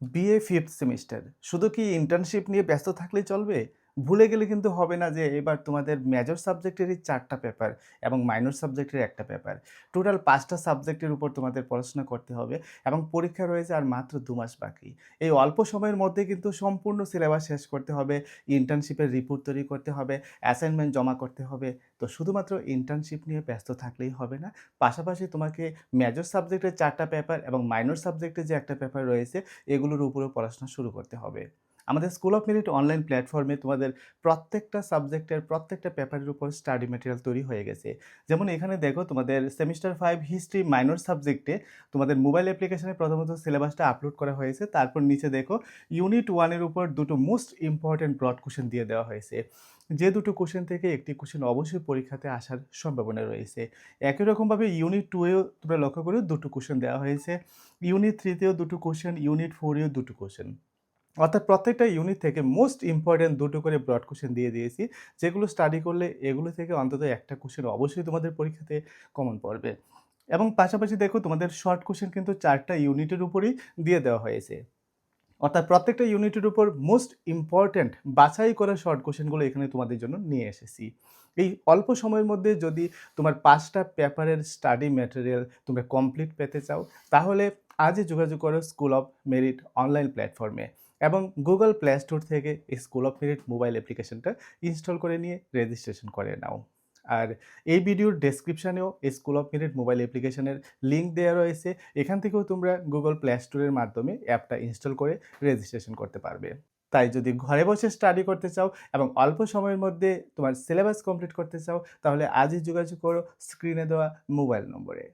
BA fifth semester শুধু কি internship নিয়ে ব্যস্ত থাকলেই চলবে? ভুলে গেলে কিন্তু হবে না যে এবার তোমাদের মেজর সাবজেক্টেরই চারটা পেপার এবং মাইনর সাবজেক্টের একটা পেপার টোটাল পাঁচটা সাবজেক্টের উপর তোমাদের পড়াশোনা করতে হবে এবং পরীক্ষা রয়েছে আর মাত্র দু মাস বাকি। এই অল্প সময়ের মধ্যে কিন্তু সম্পূর্ণ সিলেবাস শেষ করতে হবে ইন্টার্নশিপের রিপোর্ট তৈরি করতে হবে অ্যাসাইনমেন্ট জমা করতে হবে। তো শুধুমাত্র ইন্টার্নশিপ নিয়ে ব্যস্ত থাকলেই হবে না, পাশাপাশি তোমাকে মেজর সাবজেক্টের চারটা পেপার এবং মাইনর সাবজেক্টের যে একটা পেপার রয়েছে, এগুলোর উপরেও পড়াশোনা শুরু করতে হবে। আমাদের স্কুল অফ মেরিট অনলাইন প্ল্যাটফর্মে তোমাদের প্রত্যেকটা সাবজেক্টের প্রত্যেকটা পেপারের উপর স্টাডি ম্যাটেরিয়াল তৈরি হয়ে গেছে। যেমন এখানে দেখো তোমাদের সেমিস্টার ফাইভ হিস্ট্রি মাইনর সাবজেক্টে তোমাদের মোবাইল অ্যাপ্লিকেশনে প্রথমত সিলেবাসটা আপলোড করা হয়েছে। তারপর নিচে দেখো ইউনিট ওয়ানের উপর দুটো মোস্ট ইম্পর্ট্যান্ট ব্রড কোশ্চেন দিয়ে দেওয়া হয়েছে। যে দুটো কোশ্চেন থেকে একটি কোশ্চেন অবশ্যই পরীক্ষাতে আসার সম্ভাবনা রয়েছে। একই রকমভাবে ইউনিট টুয়েও তোমরা লক্ষ্য করে দুটো কোশ্চেন দেওয়া হয়েছে। ইউনিট থ্রিতেও দুটো কোশ্চেন ইউনিট ফোরেও দুটো কোশ্চেন অর্থাৎ প্রত্যেকটা ইউনিট থেকে মোস্ট ইম্পর্ট্যান্ট দুটো করে ব্রড কোশ্চেন দিয়ে দিয়েছি। যেগুলো স্টাডি করলে এগুলো থেকে অন্তত একটা কোশ্চেন অবশ্যই তোমাদের পরীক্ষাতে কমন পড়বে। এবং পাশাপাশি দেখো তোমাদের শর্ট কোশ্চেন কিন্তু চারটা ইউনিটের উপরেই দিয়ে দেওয়া হয়েছে। অর্থাৎ প্রত্যেকটা ইউনিটের উপর মোস্ট ইম্পর্ট্যান্ট বাছাই করা শর্ট কোশ্চেনগুলো এখানে তোমাদের জন্য নিয়ে এসেছি। এই অল্প সময়ের মধ্যে যদি তোমার পাঁচটা পেপারের স্টাডি ম্যাটেরিয়াল তোমরা কমপ্লিট পেতে চাও, তাহলে আজই যোগাযোগ করো স্কুল অফ মেরিট অনলাইন প্ল্যাটফর্মে এবং গুগল প্লে স্টোর থেকে স্কুল অফ মেরিট মোবাইল অ্যাপ্লিকেশনটা ইনস্টল করে নিয়ে রেজিস্ট্রেশন করে নাও। আর এই ভিডিওর ডেসক্রিপশানেও স্কুল অফ মেরিট মোবাইল অ্যাপ্লিকেশনের লিঙ্ক দেওয়া রয়েছে। এখান থেকেও তোমরা গুগল প্লে স্টোরের মাধ্যমে অ্যাপটা ইনস্টল করে রেজিস্ট্রেশন করতে পারবে। তাই যদি ঘরে বসে স্টাডি করতে চাও এবং অল্প সময়ের মধ্যে তোমার সিলেবাস কমপ্লিট করতে চাও, তাহলে আজই যোগাযোগ করো স্ক্রিনে দেওয়া মোবাইল নম্বরে।